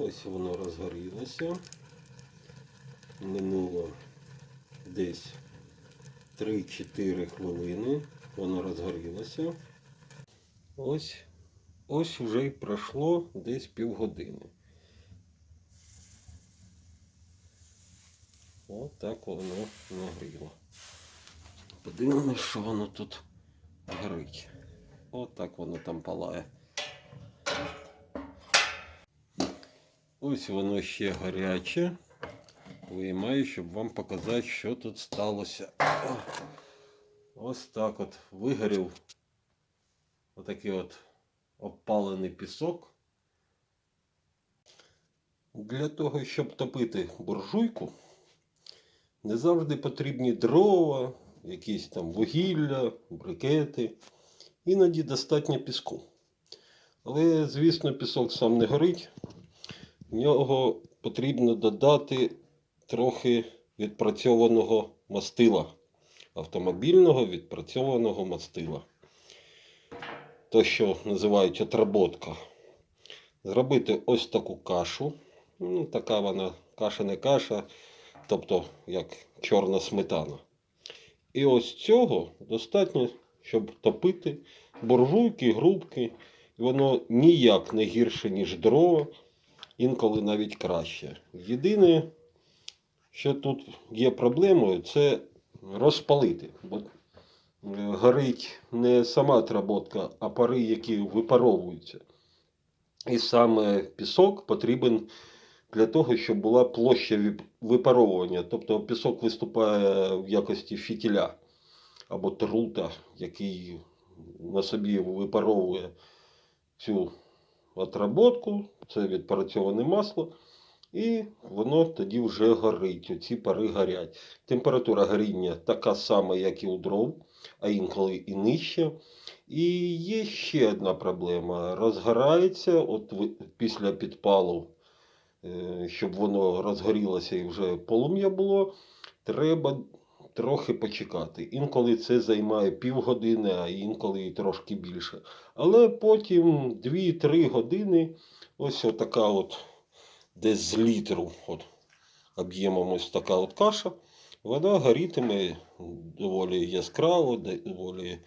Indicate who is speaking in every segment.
Speaker 1: Ось воно розгорілося. Минуло десь 3-4 хвилини. Воно розгорілося. Ось, ось вже й пройшло десь півгодини. Ось так воно нагріло. Подивимось, що воно тут горить. От так воно там палає. Ось воно ще гаряче. Виймаю, щоб вам показати, що тут сталося. Ось так от вигорів отакий от обпалений пісок. Для того, щоб топити буржуйку, не завжди потрібні дрова, якісь там вугілля, брикети. Іноді достатньо піску. Але, звісно, пісок сам не горить. В нього потрібно додати трохи відпрацьованого мастила. Автомобільного відпрацьованого мастила. То, що називають отработка. Зробити ось таку кашу. Ну, така вона каша не каша, тобто як чорна сметана. І ось цього достатньо, щоб топити буржуйки, грубки. І воно ніяк не гірше, ніж дрова, інколи навіть краще. Єдине, що тут є проблемою, це розпалити. Бо е, горить не сама отработка, а пари, які випаровуються. І саме пісок потрібен для того, щоб була площа випаровування. Тобто пісок виступає в якості фітіля або трута, який на собі випаровує цю отработку, це відпрацьоване масло, і воно тоді вже горить. Оці пари горять. Температура горіння така сама, як і у дров, а інколи і нижча. І є ще одна проблема. Розгорається от після підпалу, е, щоб воно розгорілося і вже полум'я було, треба трохи почекати. Інколи це займає півгодини, а інколи і трошки більше. Але потім 2-3 години ось така от десь з літру от, об'ємом ось така от каша. Вона горітиме доволі яскраво, доволі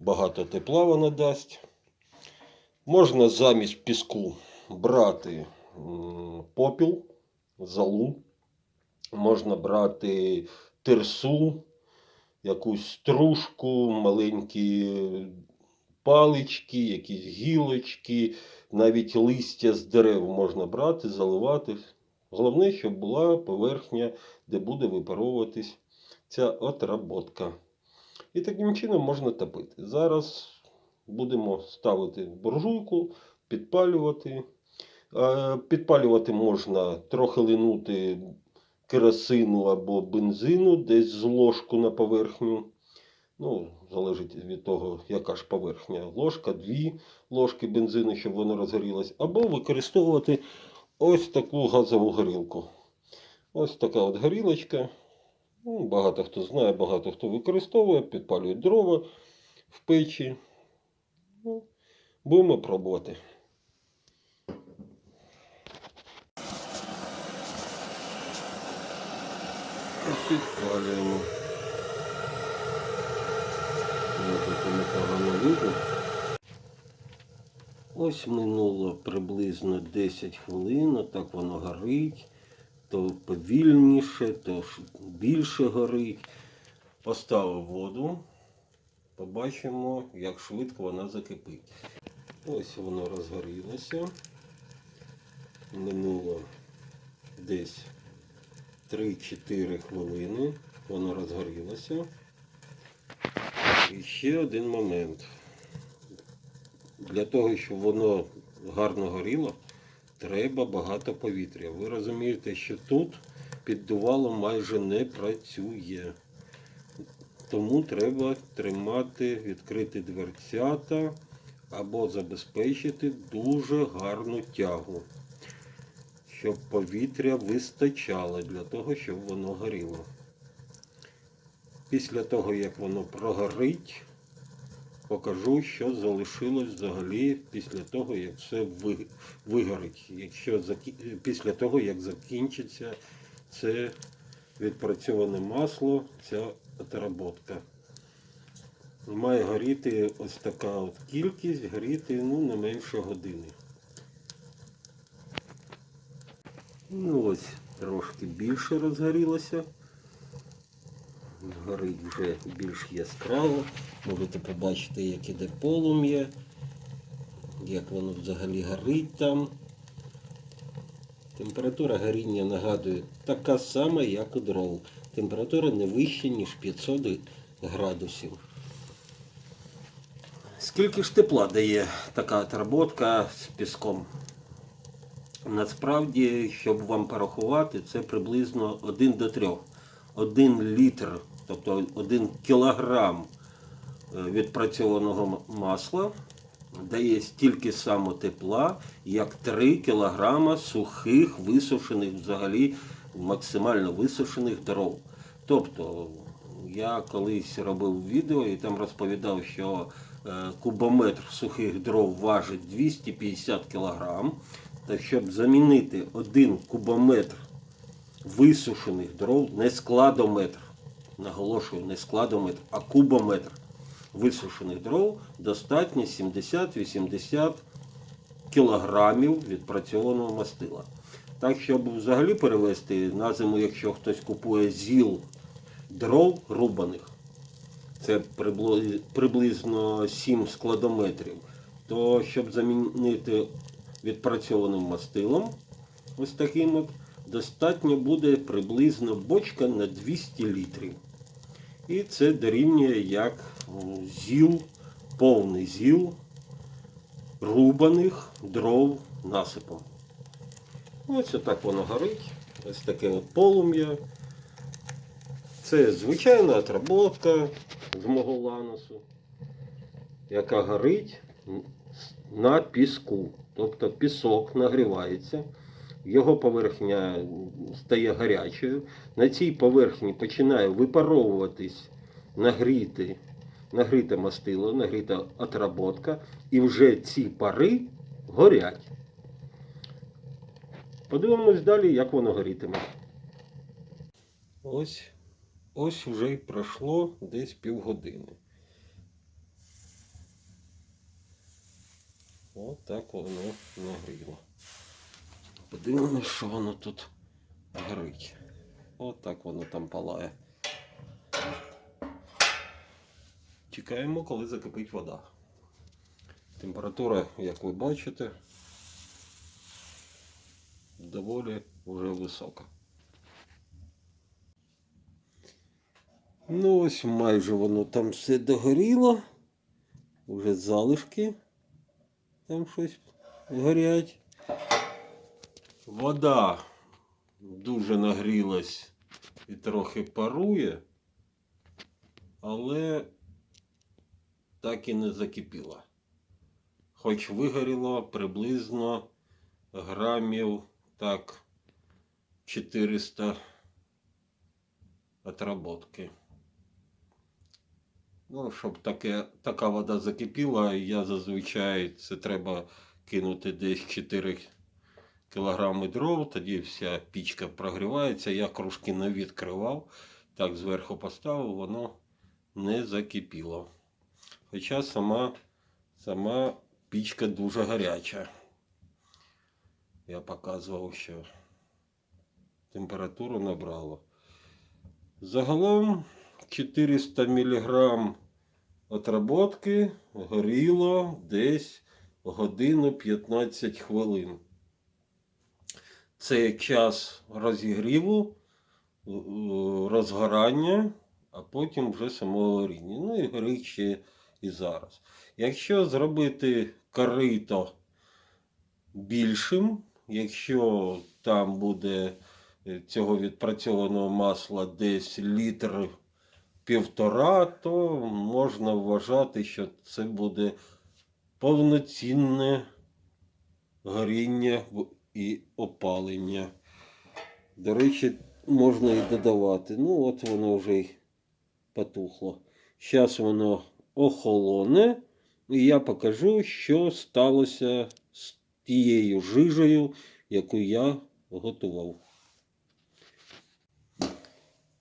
Speaker 1: багато тепла вона дасть. Можна замість піску брати попіл, золу, можна брати тирсу, якусь стружку, маленькі палички, якісь гілочки, навіть листя з дерев можна брати, заливати. Головне, щоб була поверхня, де буде випаровуватись ця отработка. І таким чином можна топити. Зараз будемо ставити буржуйку, підпалювати. Е, Підпалювати можна трохи линути керосину або бензину, десь з ложку на поверхню. Ну, залежить від того, яка ж поверхня. Ложка, дві ложки бензину, щоб воно розгорілось. Або використовувати ось таку газову горілку. Ось така от горілочка. Ну, багато хто знає, багато хто використовує, підпалює дрова в печі. Ну, будемо пробувати. Підпалюємо. Ось минуло приблизно 10 хвилин, отак воно горить, то повільніше, то більше горить. Поставив воду, побачимо, як швидко вона закипить. Ось воно розгорілося. Минуло десь 3-4 хвилини. Воно розгорілося. І ще один момент. Для того, щоб воно гарно горіло, треба багато повітря. Ви розумієте, що тут піддувало майже не працює. Тому треба тримати, відкрити дверцята або забезпечити дуже гарну тягу, щоб повітря вистачало для того, щоб воно горіло. Після того, як воно прогорить, покажу, що залишилось взагалі після того, як все вигорить. Якщо після того, як закінчиться це відпрацьоване масло, ця отработка. Має горіти ось така от кількість, горіти ну, не менше години. Ну ось трошки більше розгорілося. Горить вже більш яскраво. Можете побачити, як іде полум'я, як воно взагалі горить там. Температура горіння нагадую така сама, як у дров. Температура не вища, ніж 500 градусів. Скільки ж тепла дає така отработка з піском? Насправді, щоб вам порахувати, це приблизно 1 до 3. 1 літр, тобто 1 кілограм е, відпрацьованого масла дає стільки само тепла, як 3 кілограма сухих, висушених взагалі, максимально висушених дров. Тобто, я колись робив відео і там розповідав, що е, кубометр сухих дров важить 250 кілограм. Та щоб замінити один кубометр висушених дров, не складометр, наголошую, не складометр, а кубометр висушених дров достатньо 70-80 кілограмів відпрацьованого мастила. Так, щоб взагалі перевести на зиму, якщо хтось купує зіл дров рубаних, це приблизно 7 складометрів, то щоб замінити відпрацьованим мастилом, ось таким от, достатньо буде приблизно бочка на 200 літрів. І це дорівнює як зіл, повний зіл рубаних дров насипом. Ось отак воно горить. Ось таке от полум'я. Це звичайна отработка з мого ланосу, яка горить на піску. Тобто пісок нагрівається, його поверхня стає гарячою. На цій поверхні починає випаровуватись нагріти, нагріте мастило, нагріта отработка, і вже ці пари горять. Подивимось далі, як воно горітиме. Ось, ось вже й пройшло десь півгодини. От так воно нагріло. Подивимось, що воно тут горить. От так воно там палає. Чекаємо, коли закипить вода. Температура, як ви бачите, доволі вже висока. Ну ось майже воно там все догоріло. Уже залишки там щось горять. Вода дуже нагрілась і трохи парує, але так і не закипіла. Хоч вигоріло приблизно грамів так 400 отработки. Ну, щоб таке, така вода закипіла, я зазвичай це треба кинути десь 4 кілограми дров, тоді вся пічка прогрівається. Я кружки не відкривав, так зверху поставив, воно не закипіло. Хоча сама, сама пічка дуже гаряча. Я показував, що температуру набрало. Загалом 400 мг отработки горіло десь годину 15 хвилин. Це час розігріву, розгорання, а потім вже самого горіння. Ну і горить ще і зараз. Якщо зробити корито більшим, якщо там буде е, цього відпрацьованого масла десь літр півтора, то можна вважати, що це буде повноцінне горіння і опалення. До речі, можна і додавати. Ну, от воно вже й потухло. Зараз воно охолоне, і я покажу, що сталося з тією жижею, яку я готував.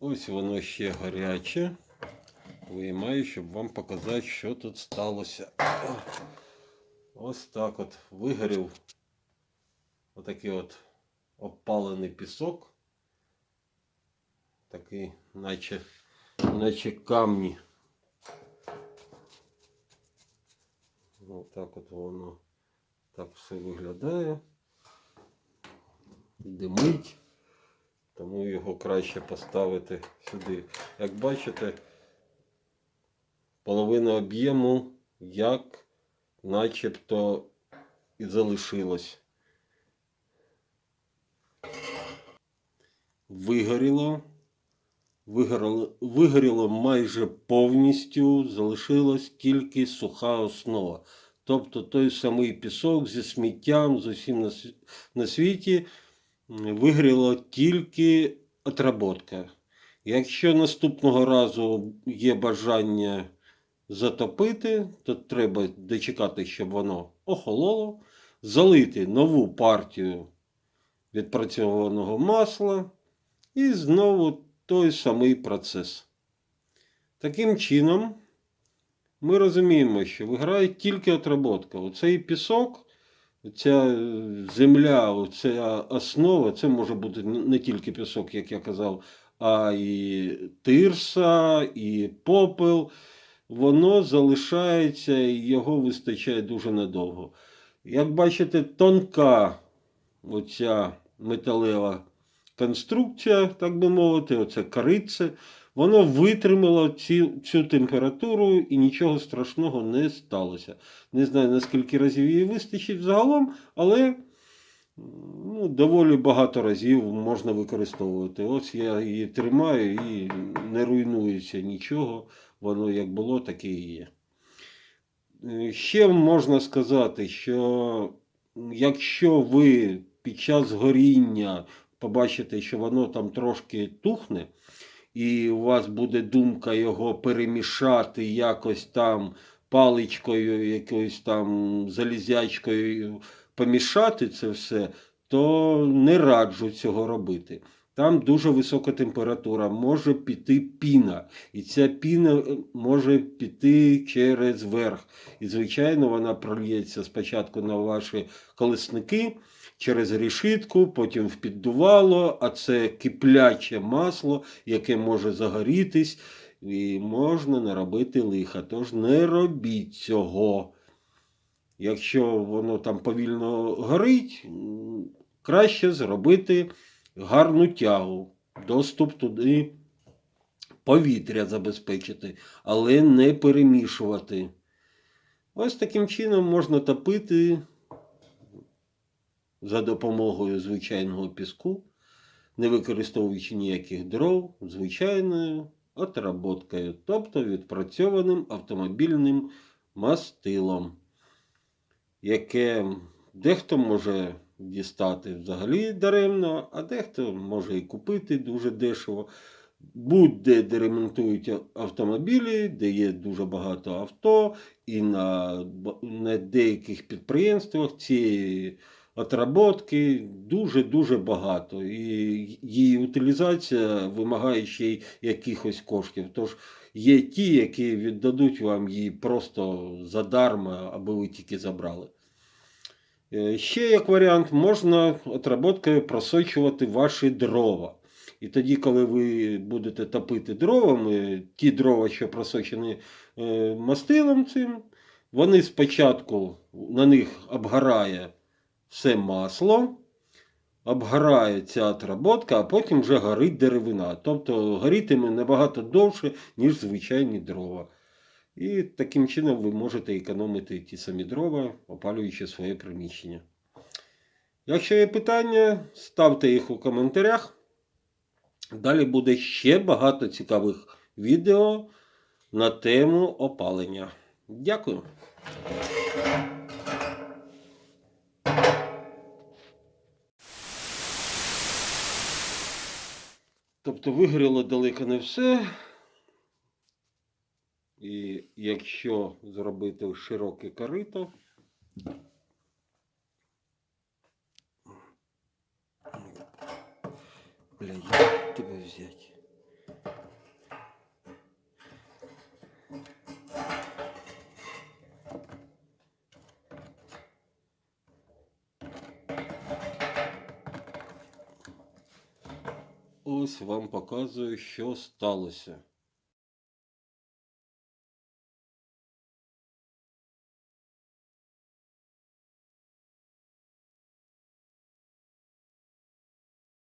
Speaker 1: Ось воно ще гаряче. Виймаю, щоб вам показати, що тут сталося. Ось так от вигорів отакий от обпалений пісок. Такий, наче, наче камні. Отак от воно так все виглядає. Димить. Тому його краще поставити сюди. Як бачите, половина об'єму як начебто і залишилось. Вигоріло. Вигоріло, вигоріло майже повністю, залишилась тільки суха основа. Тобто той самий пісок зі сміттям, з усім на, світі м, вигоріла тільки отработка. Якщо наступного разу є бажання затопити, то треба дочекати, щоб воно охололо, залити нову партію відпрацьованого масла і знову той самий процес. Таким чином, ми розуміємо, що виграє тільки отработка. Оцей пісок, ця е, земля, ця основа, це може бути не тільки пісок, як я казав, а і тирса, і попел. Воно залишається і його вистачає дуже надовго. Як бачите, тонка оця металева конструкція, так би мовити, оце корице, воно витримало ці, цю температуру і нічого страшного не сталося. Не знаю, наскільки разів її вистачить загалом, але ну, доволі багато разів можна використовувати. Ось я її тримаю і не руйнується нічого. Воно як було, таке і є. Ще можна сказати, що якщо ви під час горіння побачите, що воно там трошки тухне, і у вас буде думка його перемішати якось там паличкою, якоюсь там залізячкою, помішати це все, то не раджу цього робити. Там дуже висока температура, може піти піна. І ця піна е, може піти через верх. І, звичайно, вона прольється спочатку на ваші колесники через решітку, потім в піддувало, а це кипляче масло, яке може загорітись, і можна наробити лиха. Тож не робіть цього. Якщо воно там повільно горить, краще зробити гарну тягу, доступ туди повітря забезпечити, але не перемішувати. Ось таким чином можна топити за допомогою звичайного піску, не використовуючи ніяких дров, звичайною отработкою, тобто відпрацьованим автомобільним мастилом, яке дехто може дістати взагалі даремно, а дехто може і купити дуже дешево. Будь-де, де ремонтують автомобілі, де є дуже багато авто, і на, на деяких підприємствах цієї отработки дуже-дуже багато. І її утилізація вимагає ще й якихось коштів. Тож є ті, які віддадуть вам її просто задарма, аби ви тільки забрали. Е, Ще як варіант, можна отработкою просочувати ваші дрова. І тоді, коли ви будете топити дровами, ті дрова, що просочені е, мастилом цим, вони спочатку на них обгорає все масло, обгорає ця отработка, а потім вже горить деревина. Тобто горітиме набагато довше, ніж звичайні дрова. І таким чином ви можете економити ті самі дрова, опалюючи своє приміщення. Якщо є питання, ставте їх у коментарях. Далі буде ще багато цікавих відео на тему опалення. Дякую. Тобто вигоріло далеко не все. І якщо зробити широке корито, як тебе взяти? Вам показую, що сталося.